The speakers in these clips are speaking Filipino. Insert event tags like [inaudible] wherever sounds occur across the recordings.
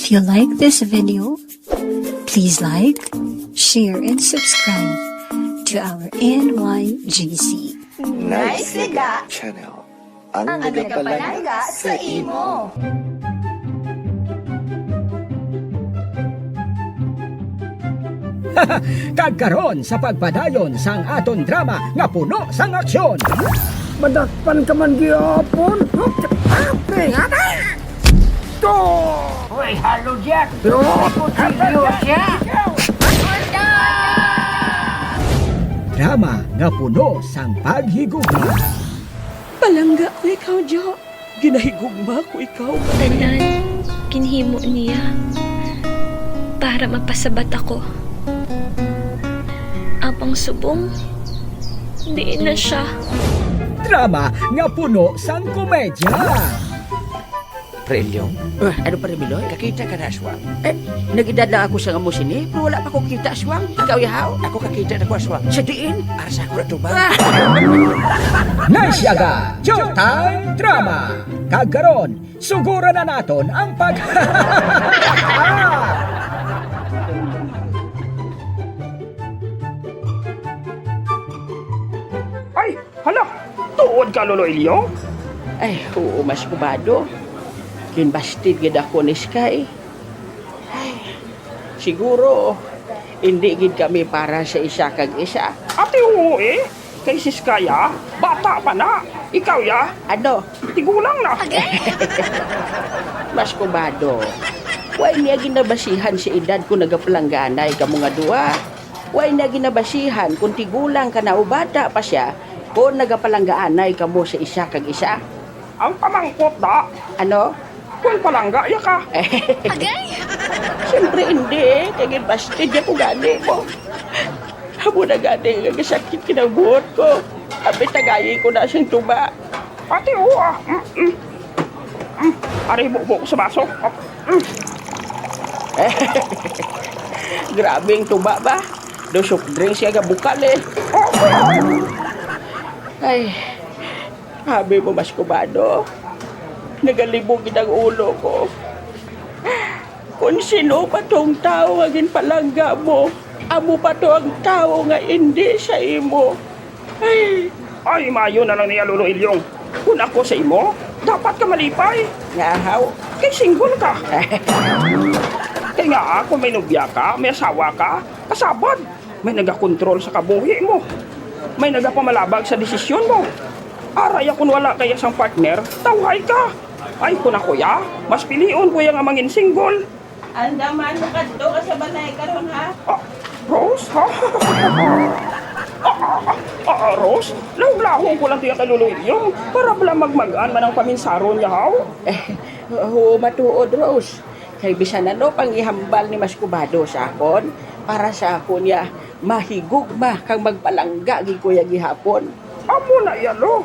If you like this video, please like, share, and subscribe to our NYGC. Nice Liga, Channel. Ang, ang nagpapalaga sa imo. [laughs] Kagkaron sa pagpadayon sang aton drama nga puno sang aksyon. Madakpan ka man gihapon. Ate, ate! To! Hoy, halo Jack! Yo! Kutilyo siya! Drama nga puno sang paghigugma. Palangga ko ikaw, Jo. Ginahigugma ko ikaw. Tanan, kinhimo niya para mapasabat ako. Apang subong, di na siya. Drama nga puno sang komedya. Prelyong, Uh, ano pa rin, Miloy? kakita ka na aswang. Eh, nagidad lang ako sa amo sini, pero wala pa ko kita aswang. Ikaw yahaw? Ako kakita na ko aswang. Sa diin? Asa ko na to ba? Naisyaga, Showtime Drama. Kagkaron, sugura na naton ang pag... [laughs] Ay, hala, tuod ka, Lolo Ilyo? Ay, oo, mas kubado. Kinbastid gid ako ni Sky. Ay, siguro, hindi gid kami para sa isa kag isa. Ate oo eh, kay sis Kaya, bata pa na. Ikaw ya, Ano, tigulang na. [laughs] mas kubado. Way niya ginabasihan si edad ko nagapalangganay ka mga duwa. Way niya ginabasihan kung tigulang ka na o bata pa siya kung nagapalanggaanay ka mo sa isa kag isa. Ang pamangkot da, Ano? Kung palangga ya ka. [laughs] Siyempre hindi eh. Kaya bastid niya ko gani mo. Habo na gani nga sakit kinabuot ko. Abi tagayi ko na siyang tuba. Ate oo ah. Mm, mm. Mm, Ari, bubo ko sa baso. Oh, mm. [laughs] Grabing tuba ba? Do soft drink siya ga bukal eh. Ay, habi mo mas kubado. Nagalibog ang ulo ko. Kung sino pa tong tao ang palangga mo, amo pa to ang tao nga hindi sa imo. Ay, Ay, mayo na lang niya, Lolo Ilyong. Kung ako sa imo, dapat ka malipay. ngahaw. Kay single ka. [laughs] Kaya nga, kung may nubya ka, may asawa ka, kasabad. May nagakontrol sa kabuhi mo. May nagapamalabag sa desisyon mo. Aray kung wala kaya sang partner, tawhay ka. Ay, kung ako ya, mas pilion ko yung amangin single. Andaman mo ka ka sa balay karon ha? Ah, Rose, ha? ah, ah, ah, ah, Rose, lahong-lahong ko lang tiyak kaluluin yung para pala magmagaan man ang paminsaron niya, haw. Eh, oo, matuod, Rose. Kay bisan ano pang ihambal ni Maskubado sa akon, para sa akon ya, mahigugma kang magpalangga gi kuya gihapon. Amo na yan, lo.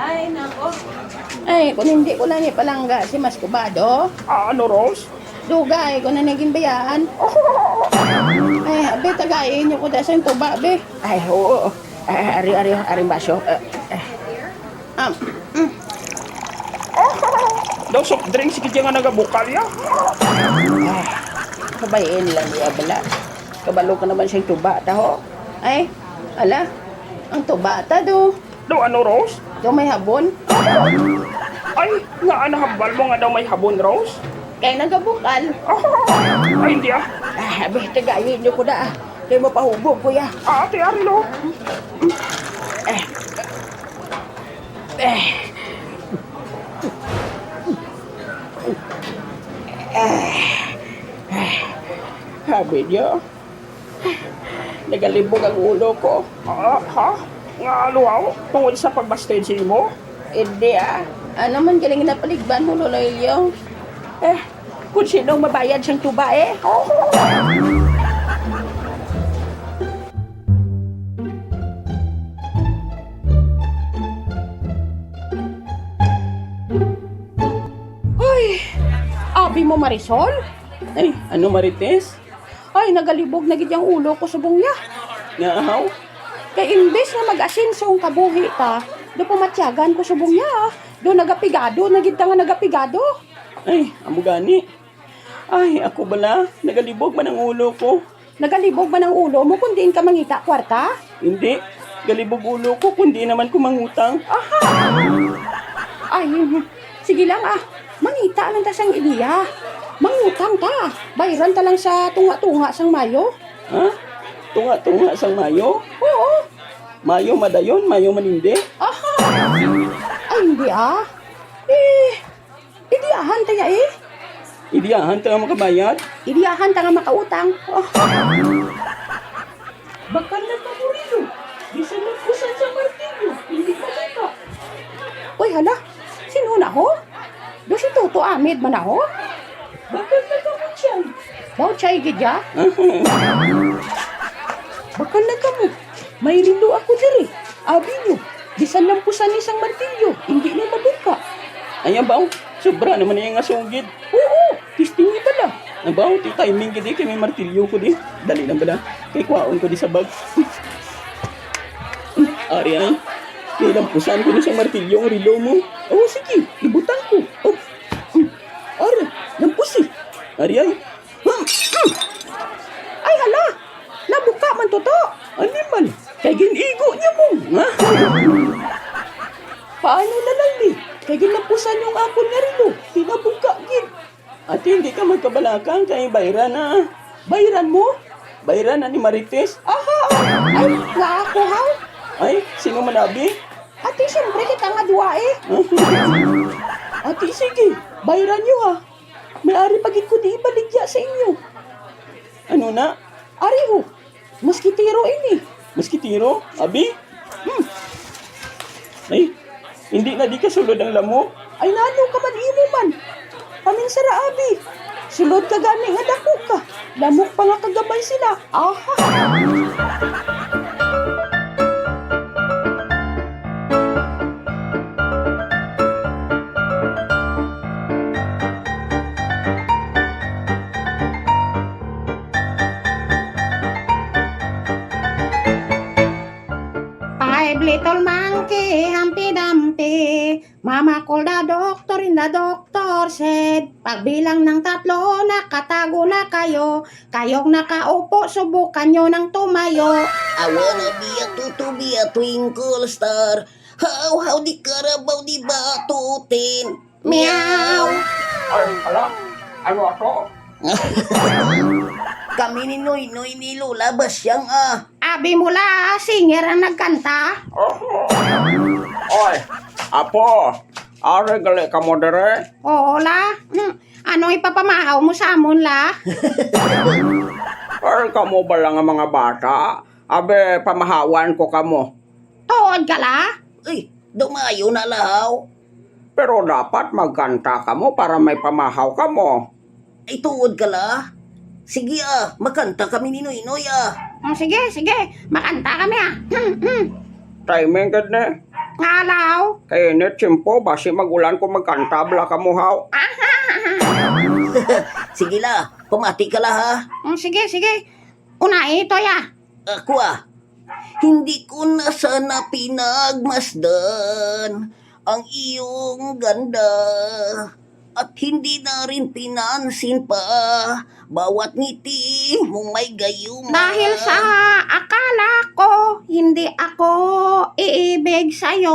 Ay, nako. Ay, kung hindi ko lang ipalangga si Maskubado, Ah, ano, Rose? dugay ko na naging bayaan. [laughs] Ay, abe, tagayin niyo ko dasang tuba, abe. Ay, oo. Ay, ari, ari, ari, baso. Eh, eh. Um, [laughs] Daw soft drink si nga nagabukal ya. Kabayin lang niya bala. Kabalo ka naman siyang tuba, taho. Ay, ala, ang tuba ta do. Daw ano, Rose? Do may habon. Ay, nga anahambal mo nga daw may habon, Rose? Kay nagabukal. [laughs] Ay, hindi ah. Ah, abe, tagayin niyo ko na ah. Kay mapahubog ko ya. Ah, ate, ari, lo. Eh. Eh. Eh. Sabi niyo, nagalibog ang ulo ko. Ah, ha? Nga luhaw? Tungod sa pagbastage mo? Hindi ah. Ano man galing napaligban mo, Lolo Ilyo? Eh, kung sinong mabayad siyang tuba eh. Ay, abi mo Marisol? Ay, ano Marites? Ay, nagalibog na gid yung ulo ko sa bungya. Ngaw? Kay imbes na mag-asinso ang kabuhi ta, do pumatyagan ko sa bungya. Do nagapigado, nagid ta nga nagapigado. Ay, amo gani. Ay, ako bala, nagalibog man ang ulo ko. Nagalibog ba ng ulo mo kung diin ka mangita kwarta? Hindi, galibog ulo ko kundi naman kumangutang. Ay, sige lang ah. Mangita lang ta sang iliya. Mangutang ta. Bayran ta lang sa tunga-tunga sang mayo. Ha? Tunga-tunga sang mayo? Oo. Mayo madayon, mayo manindi. Aha. Ay, hindi ah. Eh, idiyahan ta ya eh. Idiyahan ta nga makabayad. Idiyahan ta nga makautang. Oh. Bakal na ka murilo. Bisa na kusan sa martilyo. Hindi ka ka. Uy, hala. Sino na ho? Do si Toto Amid man na ho? Bakal na ka mo siyan. Bao chay gidya? Bakal na ka mo. May rilo ako diri. Abi nyo. Bisan lang pusan isang martilyo. Hindi na mabuka. Ayan ba? Sobra naman na yung asugid. Oo, tistingi pala. Nabaw, ti timing gidi kay may martilyo ko di. Dali lang bala. Kay kwaon ko di sa bag. [laughs] Ari ay. Kay lampusan ko sa martilyo ang rilo mo. Oh, sige. Ibutan ko. Oh. Ari, lampusi. Ari ay. Ni? Kaya ginapusan yung akon nga rilo. Tinabuka gid. At hindi ka magkabalakang kay Bayran na. Bayran mo? Bayran na ni Marites. Aha, ay, nga ako ha. Ay, sino manabi? Ate, siyempre kita nga duwa eh. [laughs] Ate, sige. Bayran nyo ha. May ari pagit ko di ibaligya sa inyo. Ano na? Ari ho, maskitiro ini. Moskitiro? Abi? Hmm. Ay, hindi na di ka sulod ang lamok. Ay nalo ka man imo man. Paminsara abi. Sulod ka gani nga dako ka. Lamok pa nga kagabay sila. Aha. Mama called the doctor in the doctor said, pagbilang ng tatlo, nakatago na kayo. Kayong nakaupo, subukan nyo ng tumayo. I wanna be a tutu, be a twinkle star. How, how di karabaw di batutin. Meow. Ay, ala. Ano ako? [laughs] Kami ni Noy Noy ni Lola Basyang ah. Abi mula, singer ang nagkanta. Oy, apo. Are gali ka mo dere? Oo la. Hmm. Ano ipapamahaw mo sa amon la? [laughs] Or kamo ba lang ang mga bata? Abe, pamahawan ko kamo. Tuod ka la? Uy, dumayo na lahaw. Pero dapat magkanta kamo para may pamahaw kamo. Ay tuod ka la. Sige ah, makanta kami ni Noy Noy ah. Hmm, sige, sige. Makanta kami ah. Hmm, hmm. Timing gad ne. Ngalaw. Kaya ne, tsimpo, basi magulan ko magkanta bala kamo haw. [laughs] Sige la, pumati ka la ha. Hmm, sige, sige. Una ito ya. Ako ah. Hindi ko na sana pinagmasdan ang iyong ganda. At hindi na rin pinansin pa bawat ngiti mong may gayuma. Dahil sa akala ko, hindi ako iibig sa'yo.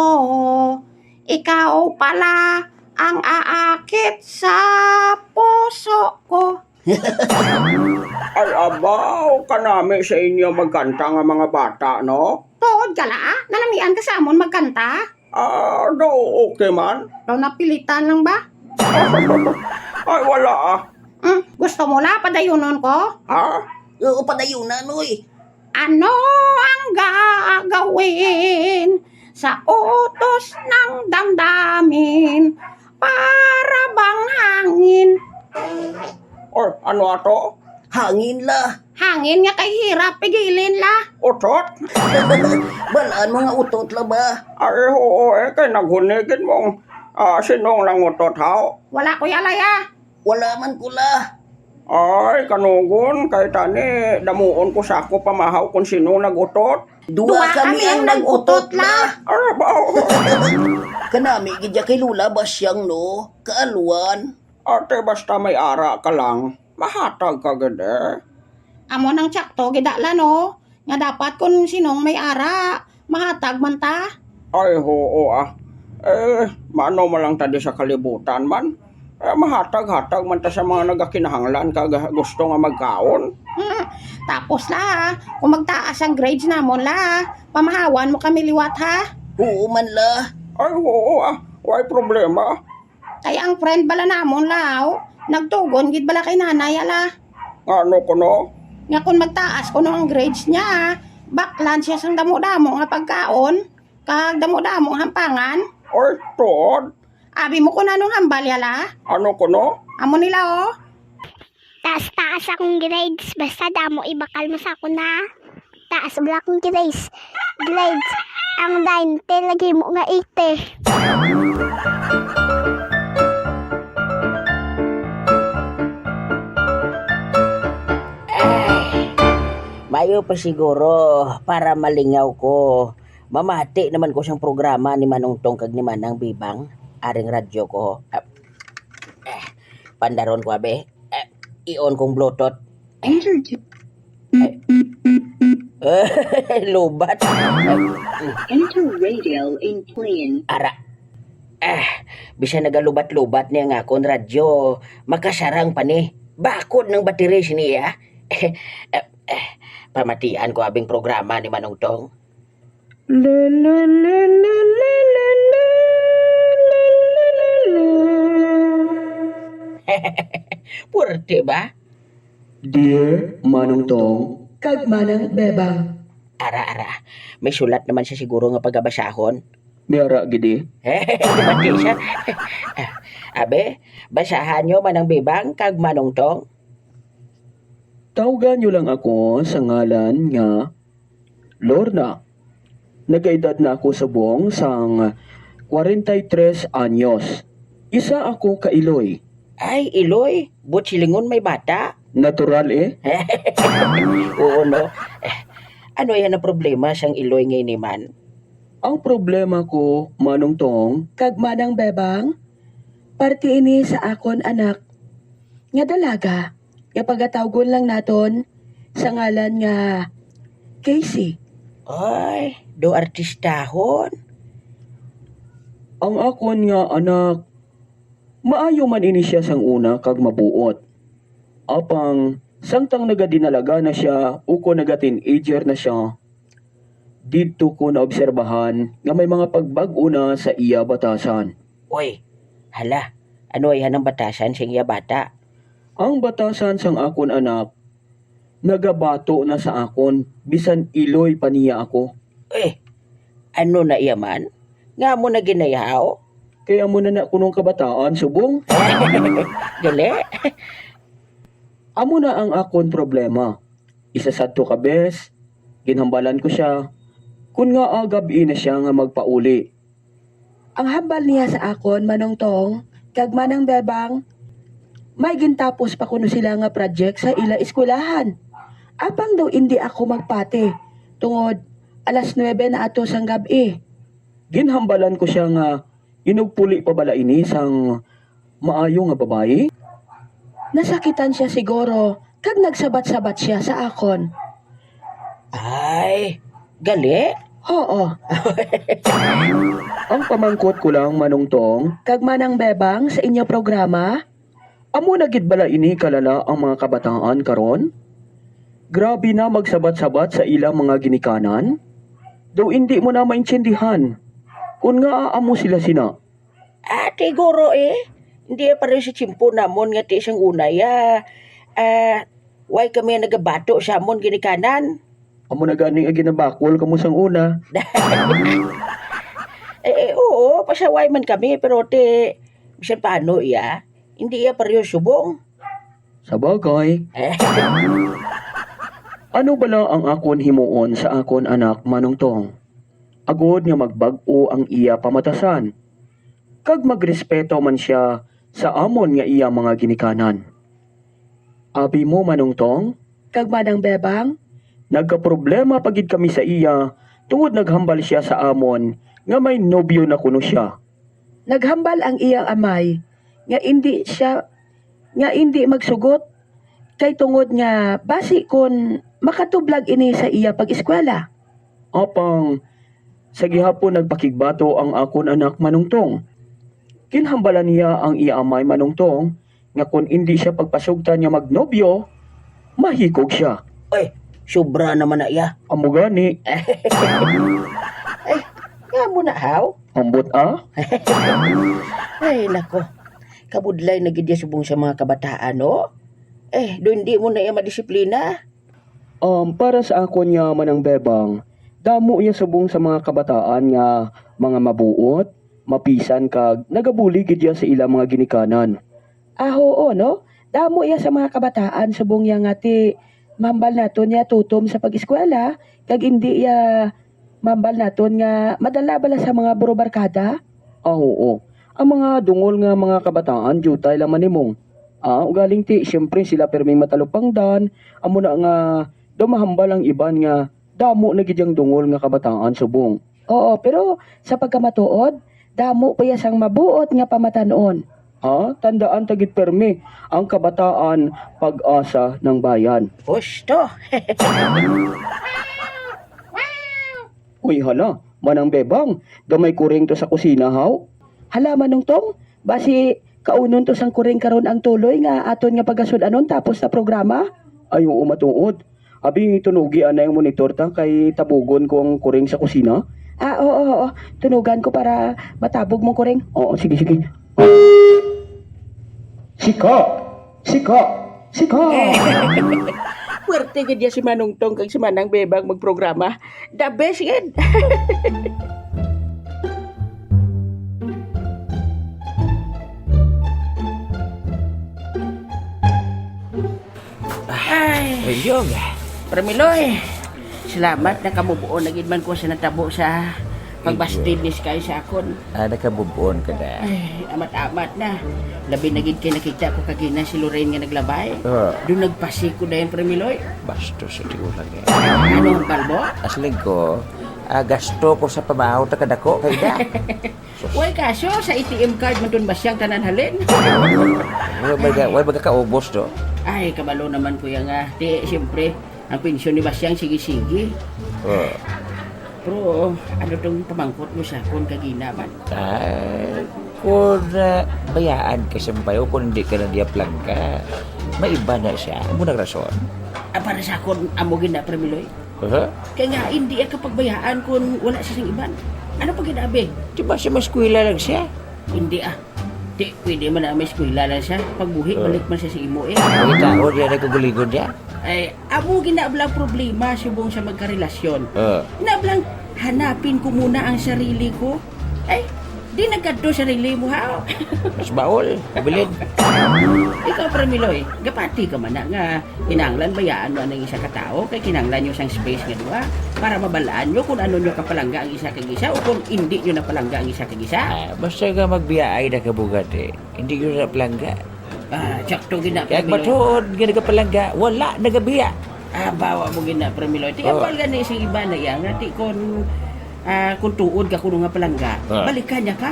Ikaw pala ang aakit sa puso ko. [laughs] Ay, abaw, kanami sa inyo magkanta nga mga bata, no? Tuod ka la, nanamian ka sa amon magkanta. Ah, do, okay man. Raw napilitan lang ba? [laughs] Ay, wala ah. Hmm, gusto mo la, padayunon ko? Ha? Oo, padayunan, oy. Ano ang gagawin sa utos ng damdamin para bang hangin? Or, ano ato? Hangin la. Hangin nga kay hirap, pigilin la. Utot? [laughs] Balaan mo nga utot la ba? Ay, oo, eh, kay naghunigin mong ah, sinong lang utot haw. Wala ko yalaya. Wala man ko la. Ay, kanugon, kay tani, damuon ko sa ako pamahaw kung sino nagutot. Dua, kami ang nag-utot la. Ay, baw. Kanami gidya kay Lula Basyang no. Kaaluan. Ate, basta may ara ka lang. Mahatag ka gede. Amo nang tsakto gidala no. Nga dapat kung sinong may ara, mahatag man ta. Ay, oo ah. Eh, mano mo lang tadi sa kalibutan man. Eh, mahatag-hatag man ta sa mga nagakinahanglan kag gusto nga magkaon. Hmm. Tapos la, kung magtaas ang grades namon la, pamahawan mo kami liwat ha. Oo man la. Ay, oo ah. Why problema? Kaya ang friend bala namon lao, nagtugon gid bala kay nanay ala. Ano ko no? Nga kung magtaas ko ang grades niya, baklan siya sang damo-damo nga pagkaon, kag damo-damo ang hampangan. Ay, tod. Abi mo ko na nung hambal yala. Ano ko no? Amo nila oh. Taas-taas akong grades. Basta damo ibakal mo sa ako na. Taas wala akong grades. Grades. Ang 90, lagi mo nga 80. Mayo pa siguro para malingaw ko. Mamati naman ko siyang programa ni Manong Tong kag ni Manang Bibang. Aring radyo ko. Ah, eh, pandaron ko abe. Eh, i-on kong bluetooth. Eh, [laughs] lubat. Enter radio in plane. Ara. Ah, bisa nagalubat-lubat niya nga kon radyo. Makasarang pa ni. Bakod ng battery niya. Eh, eh, eh, pamatian ko abing programa ni Manong Tong. Purte ba? Dear Manong Tong, kag manang bebang. Ara-ara. May sulat naman siya siguro nga pagabasahon. Miyara gidi. [laughs] Mati siya. [laughs] Abe, basahan nyo manang bibang kag manong tong. Tawagan niyo lang ako sa ngalan nga Lorna. Nagaedad na ako sa buong sang 43 anyos. Isa ako ka Iloy. Ay, Iloy, butsilingon may bata. Natural eh. [laughs] Oo, no? Eh, ano yan ang problema siyang Iloy ngayon ni man? Ang problema ko, Manong Tong, kag manang bebang, parte ini sa akon anak. Nga dalaga, nga pagatawgon lang naton sa ngalan nga Casey. Ay, do artistahon. Ang akon nga anak, maayo man ini siya sang una kag mabuot. Apang sangtang nagadinalaga na siya uko naga teenager na siya. Dito ko naobserbahan nga may mga pagbago na sa iya batasan. Uy, hala, ano yan ang batasan siyang iya bata? Ang batasan sang akon anak, nagabato na sa akon bisan iloy pa niya ako. Eh, ano na iya man? Nga mo na ginayaw? Kaya mo na na kunong kabataan subong. [laughs] Gali? Amo na ang akon problema. Isa sa to ka bes, ginhambalan ko siya. Kun nga agabi na siya nga magpauli. Ang hambal niya sa akon, Manong Tong, kag manang bebang, may gintapos pa kuno sila nga project sa ila eskwelahan. Apang daw hindi ako magpate, tungod alas 9 na ato sang gabi. Ginhambalan ko siya nga inugpuli pa bala ini sang maayo nga babae. Nasakitan siya siguro, kag nagsabat-sabat siya sa akon. Ay, gali? Oo, Ang pamangkot ko lang manong tong, kag manang bebang sa inyo programa, amo na gid bala ini kalala ang mga kabataan karon? Grabe na magsabat-sabat sa ilang mga ginikanan. Daw hindi mo na maintindihan. Kung nga amo sila sina. Ate guro eh. Hindi pa rin si Chimpo namon nga ti siyang unay ah. Ah, why kami nagabato sa amon ginikanan? Amo na ganing aginabakol kamo sang una. [laughs] Eh, eh oo, pasaway man kami pero te bisan paano iya? Hindi iya pa rin subong. Sa bagay, Eh, [laughs] ano bala ang akon himuon sa akon anak manong tong? Agod nga magbag-o ang iya pamatasan. Kag magrespeto man siya sa amon nga iya mga ginikanan. Abi mo manong tong, kag manang bebang, nagkaproblema pagid kami sa iya tungod naghambal siya sa amon nga may nobyo na kuno siya. naghambal ang iyang amay, nga hindi siya, nga hindi magsugot, Kay tungod nga, basi kon makatublag ini sa iya pag-eskwela. Apang, sa gihapon nagpakigbato ang akon anak manungtong. Kinhambalan niya ang iamay manungtong nga kung hindi siya pagpasugtan niya magnobyo, mahikog siya. Oy, sobra naman na iya. Amo gani, [laughs] Nga mo na, haw? ambot ah, [laughs] Ay, nako. Kabudlay na gid ya subong sa mga kabataan, no? Eh, do hindi mo na iya madisiplina. Um, para sa ako niya manang bebang, damo niya subong sa mga kabataan nga mga mabuot, mapisan kag nagabuli gid ya sa ilang mga ginikanan. Ah, oo, no? Damo iya sa mga kabataan subong ya nga ti mambal naton niya tutom sa pag-eskwela kag hindi ya mambal naton nga madala bala sa mga buro barkada. Ah, oo. Ang mga dungol nga mga kabataan, jutay laman nimong. Ah, ugaling ti, siyempre sila perming matalupangdan, amo na nga dumahambal ang iban nga damo na gidyang dungol nga kabataan subong. Oo, pero sa pagkamatuod, damo pa sang mabuot nga pamatanon. Ha? Tandaan tagit permi, ang kabataan pag-asa ng bayan. Gusto. [laughs] Uy hala, manang bebang, gamay kuring to sa kusina haw. Hala manong tong, basi kaunon to sang kuring karon ang tuloy nga aton nga pagasud anon tapos na programa. Ay oo matuod. Abi tunugi ana yung monitor ta kay tabugon ko ang kuring sa kusina. Ah, oo, oo, oo. Tunugan ko para matabog mong kuring. Oo, sige sige. Sika! Sika! Sika! [laughs] Puwerte gid ya si Manong Tong kag si Manang Bebang magprograma. The best gid. [laughs] Ay, Ilyong. Permiloy. Salamat na kamubuo na gid man ko sa natabo sa pagbastid ni Sky sa akon. Ah, nakabubuon ka na. Ay, amat-amat na. Labi na gid kay nakita ko kagina si Lorraine nga naglabay. Oh, Doon nagpasiko na yung Permiloy. basto sa tigo lang eh. Ano balbo? Asling ko, ah, gasto ko sa pamahaw ta kadako kay da. [laughs] Uy, kaso sa ATM card man doon ba siyang tanan halin? Wala ba wala ba kaubos do? Ay, kabalo naman kuya nga. Di, siyempre, ang pensyon ni Basyang sige-sige. Oh. Pero ano tong pamangkot mo sa kon kagina man? Ah, kung uh, bayaan ka sa bayo, kung hindi ka na diya plangka, may iba na siya. Ano na rason? Ah, para sa kon amo gina Premiloy. Uh-huh. Kaya nga hindi ka pagbayaan kung wala siya siyang iban. Ano pa ginabi? Di ba siya maskwila lang siya? Hindi ah. Di, pwede man na may eskwela lang siya. Pagbuhi, Oh. balik man siya sa imo eh. Ang tao diya nagkaguligod niya? Ay, amo ginablang problema subong sa magkarelasyon. Uh, Nablang hanapin ko muna ang sarili ko. Ay, di nagkadto sarili mo ha. [laughs] mas baol, kabilin. Ikaw, Premiloy, gapati ka man na nga kinanglan bayaan mo ang isa ka tao kay kinanglan nyo sang space nga duwa para mabalaan nyo kung ano nyo kapalangga ang isa kag isa o kung hindi nyo napalangga ang isa kag isa. Ah, basta ka magbiyaay na kabugat eh. Hindi ko na plangga. Ah, sakto gina Kaya Premiloy. matuod, gina ka palangga, wala, nagabiya. Ah, bawa mo gina Premiloy. Ti Oh. kapal gani sa iba na yan ti kon ah, kung tuod ka kuno nga palangga, Ah. balikan niya ka.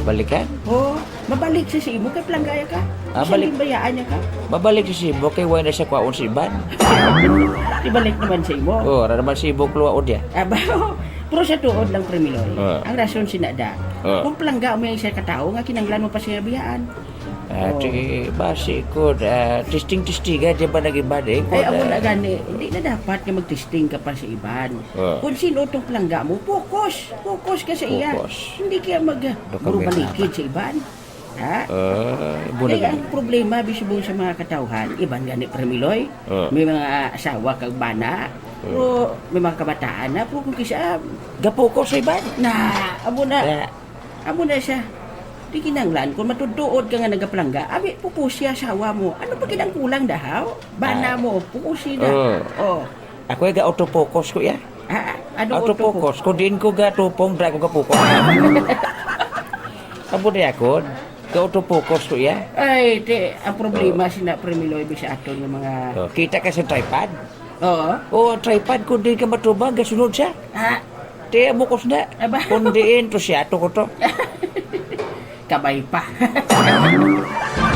Balikan? Oh, mabalik siya sa imo kay palanggaya ka. Ah, Siya balik. bayaan niya ka. Mabalik si Sibo kay wala na siya kwaon si Iban. [laughs] Ibalik naman sa imo. Oh, rada naman si Sibo kluwaon dia. Aba, [laughs] pero sa tuod lang Premiloy, Ah. ang rason sinada, Ah. kung palangga mo yung isa katao nga kinanglan mo pa siya biyaan. Ati, basi ko, uh, testing-testiga, di ba nag-iban eh? Ay, amo na gani, hindi na dapat nga mag-testing ka pa sa iban. Ah. Kung sino itong palangga mo, focus. Focus ka sa iya. Hindi kaya mag kami balikid sa iban. Ha? Uh, Kaya ang problema bisubong sa mga katawhan, iban gani Premiloy, Ah. may mga asawa kag bana, pero may mga kabataan na, pero kung kisa, gapo ko sa Iban. na, amo na, Ah, amo na siya. Di kinanglan, kung matuduod ka nga nagapalangga, abi, pupusi asawa mo. Ano pa kinang kulang dahaw? Bana mo, pupusi na. Oh. Oh. ako yung ga-autofocus ko ya. Ah, ano auto Autofocus. Kung din ko ga-tupong, dra ko ga-focus. [laughs] Abo na ako. Ga-autofocus ko ya. Ay, te, ang problema sina Premiloy sa aton ng mga... Oh, kita ka sa tripod. Oo. Oh, tripod kung di ka matubang, gasunod siya. Ah, Te, mukos na. Aba. Kung diin, to siya, to ko to. [laughs] kabay pa. [laughs]